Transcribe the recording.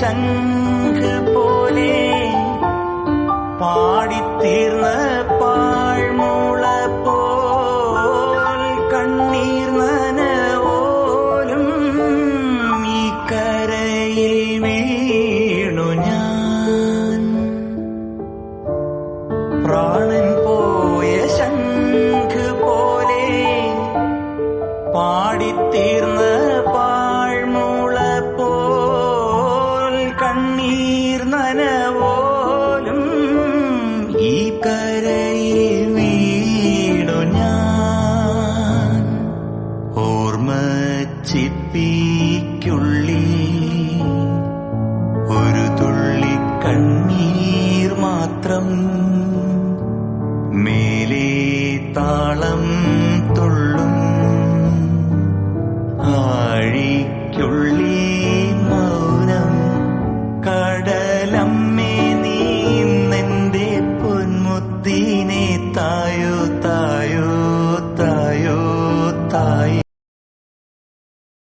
ശംഖ് പോലെ പാടിത്തീർന്ന പാഴ്മൂള പോയ ശംഖ് പോലെ പാടിത്തീർന്ന നനവോലും ഈ കരയിൽ വീടു ഞാൻ. ഓർമ്മ ചിപ്പിക്കുള്ളി ഒരു തുള്ളി കണ്ണീർ മാത്രം. മേലേ താളം തുള്ളും ആഴിക്കുള്ളി tayo tayo.